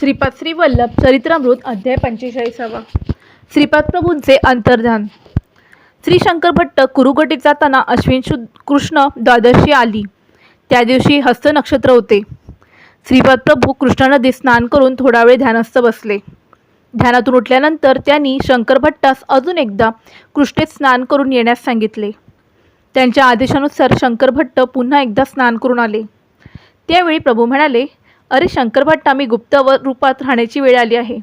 श्रीपाद श्री वल्लभ चरित्रामृत अध्याय पंचेचाळीसावा. श्रीपाद प्रभूंचे अंतर्धान. श्री शंकर भट्ट कुरुगटीत जाताना अश्विन शुद्ध कृष्ण द्वादशी आली. त्या दिवशी हस्त नक्षत्र होते. श्रीपाद प्रभू कृष्णा नदीत स्नान करून थोडा वेळ ध्यानस्थ बसले. ध्यानातून उठल्यानंतर त्यांनी शंकर भट्टास अजून एकदा कृष्णेत स्नान करून येण्यास सांगितले. त्यांच्या आदेशानुसार शंकर भट्ट पुन्हा एकदा स्नान करून आले. त्यावेळी प्रभू म्हणाले अरे शंकरभट्ट आम्ही मी गुप्त व रूपात राहण्याची वेळ आली आहे.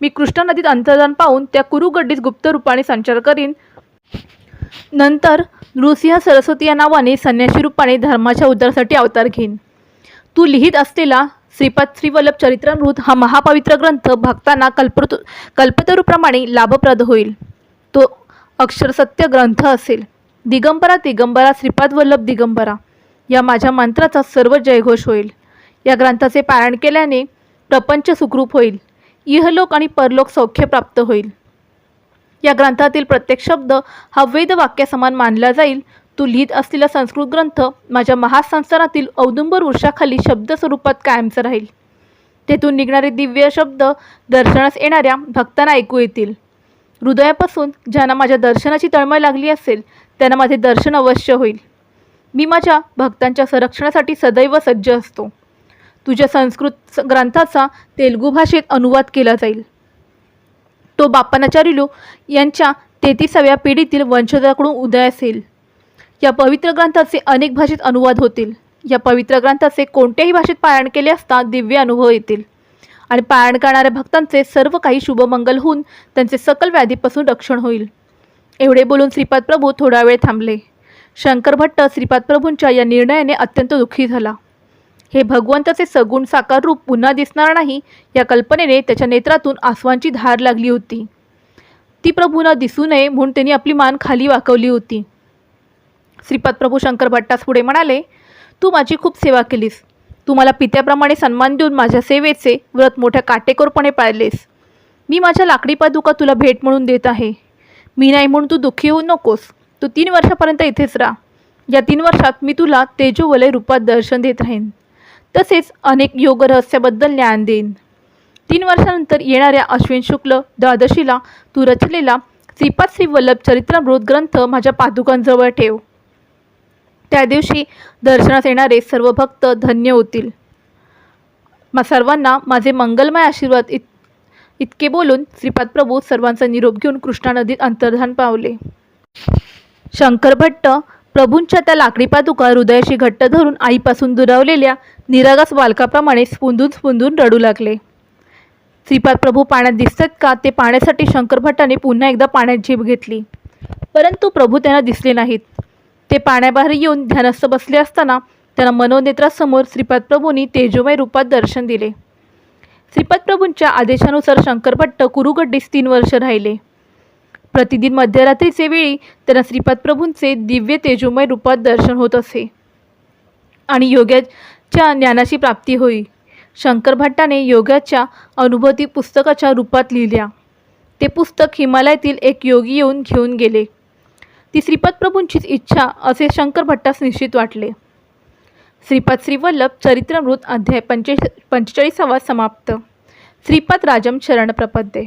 मी कृष्णा नदीत अंतर्धान पाहून त्या कुरुगड्डीत गुप्त रूपाने संचार करीन. नंतर नृसिंह सरस्वती या नावाने संन्यासी रूपाने धर्माच्या उद्धारासाठी अवतार घेईन. तू लिहित असलेला श्रीपाद श्रीवल्लभ चरित्रामृत हा महापवित्र ग्रंथ भक्तांना कल्पत कल्पतरूप्रमाणे लाभप्रद होईल. तो अक्षरसत्य ग्रंथ असेल. दिगंबरा दिगंबरा श्रीपाद वल्लभ दिगंबरा. या माझ्या मंत्राचा सर्व जयघोष होईल. या ग्रंथाचे पारायण केल्याने प्रपंच सुखरूप होईल इहलोक आणि परलोक सौख्य प्राप्त होईल. या ग्रंथातील प्रत्येक शब्द हा वेद वाक्यासमान मानला जाईल तू लिहित असलेला संस्कृत ग्रंथ माझ्या महासंसारातील औदुंबर वृक्षाखाली शब्द स्वरूपात कायमचं राहील. तेथून निघणारे दिव्य शब्द दर्शनास येणाऱ्या भक्तांना ऐकू येतील. हृदयापासून ज्यांना माझ्या दर्शनाची तळमळ लागली असेल त्यांना माझे दर्शन अवश्य होईल. मी माझ्या भक्तांच्या संरक्षणासाठी सदैव सज्ज असतो. तुझ्या संस्कृत ग्रंथाचा तेलुगू भाषेत अनुवाद केला जाईल. तो बाप्पानाचार्युलू यांच्या तेहतीसाव्या पिढीतील वंशजाकडून उदय असेल. या पवित्र ग्रंथाचे अनेक भाषेत अनुवाद होतील. या पवित्र ग्रंथाचे कोणत्याही भाषेत पारायण केले असता दिव्य अनुभव येतील. आणि पारायण करणाऱ्या भक्तांचे सर्व काही शुभमंगल होऊन त्यांचे सकल व्याधीपासून रक्षण होईल. एवढे बोलून श्रीपाद प्रभू थोडा वेळ थांबले. शंकर भट्ट श्रीपाद प्रभूंच्या या निर्णयाने अत्यंत दुःखी झाला. हे भगवंताचे सगुण साकार रूप पुन्हा दिसणार नाही या कल्पनेने त्याच्या नेत्रातून आसवांची धार लागली होती. ती प्रभूंना दिसू नये म्हणून त्यांनी आपली मान खाली वाकवली होती. श्रीपाद प्रभू शंकर भट्टास पुढे म्हणाले तू माझी खूप सेवा केलीस. तू मला पित्याप्रमाणे सन्मान देऊन माझ्या सेवेचे व्रत मोठ्या काटेकोरपणे पाळलेस. मी माझ्या लाकडी पादुका तुला भेट म्हणून देत आहे. मी नाही म्हणून तू दुःखी होऊ नकोस. तू तीन वर्षापर्यंत इथेच राहा. या तीन वर्षात मी तुला तेजोवलय रूपात दर्शन देत राहीन. तसेच अनेक योग रहस्याबद्दल ज्ञान देईन. तीन वर्षानंतर येणाऱ्या अश्विन शुक्ल द्वादशीला तू रचलेला श्रीपाद श्री वल्लभ चरित्रामृत ग्रंथ माझ्या पादुकांजवळ ठेव. त्या दिवशी दर्शनास येणारे सर्व भक्त धन्य होतील. मा सर्वांना माझे मंगलमय आशीर्वाद इत इतके बोलून श्रीपाद प्रभू सर्वांचा निरोप घेऊन कृष्णा नदीत अंतर्धान पावले. शंकर भट्ट प्रभूंच्या त्या लाकडी पादुका हृदयाशी घट्ट धरून आईपासून दुरावलेल्या निरागस बालकाप्रमाणे स्पुंदून स्पुंदून रडू लागले. श्रीपाद प्रभू पाण्यात दिसतात का? ते पाहण्यासाठी शंकरभट्टाने पुन्हा एकदा पाण्यात झेप घेतली. परंतु प्रभू त्यांना दिसले नाहीत. ते पाण्याबाहेर येऊन ध्यानस्थ बसले असताना त्यांना मनोनेत्रासमोर श्रीपाद प्रभूंनी तेजोमय रूपात दर्शन दिले. श्रीपाद प्रभूंच्या आदेशानुसार शंकरभट्ट कुरुगड्डीस तीन वर्ष राहिले. प्रतिदिन मध्यरात्रीचे वेळी त्यांना श्रीपाद प्रभूंचे दिव्य तेजोमय रूपात दर्शन होत असे. आणि योगाच्या ज्ञानाची प्राप्ती होई. शंकर भट्टाने योगाच्या अनुभूती पुस्तकाच्या रूपात लिहिल्या. ते पुस्तक हिमालयातील एक योगी येऊन घेऊन गेले. ती श्रीपाद प्रभूंचीच इच्छा असे शंकर भट्टास निश्चित वाटले. श्रीपाद श्रीवल्लभ चरित्रमृत अध्याय पंचे पंचेचाळीसावा समाप्त. श्रीपाद राजम शरण प्रपद्ये.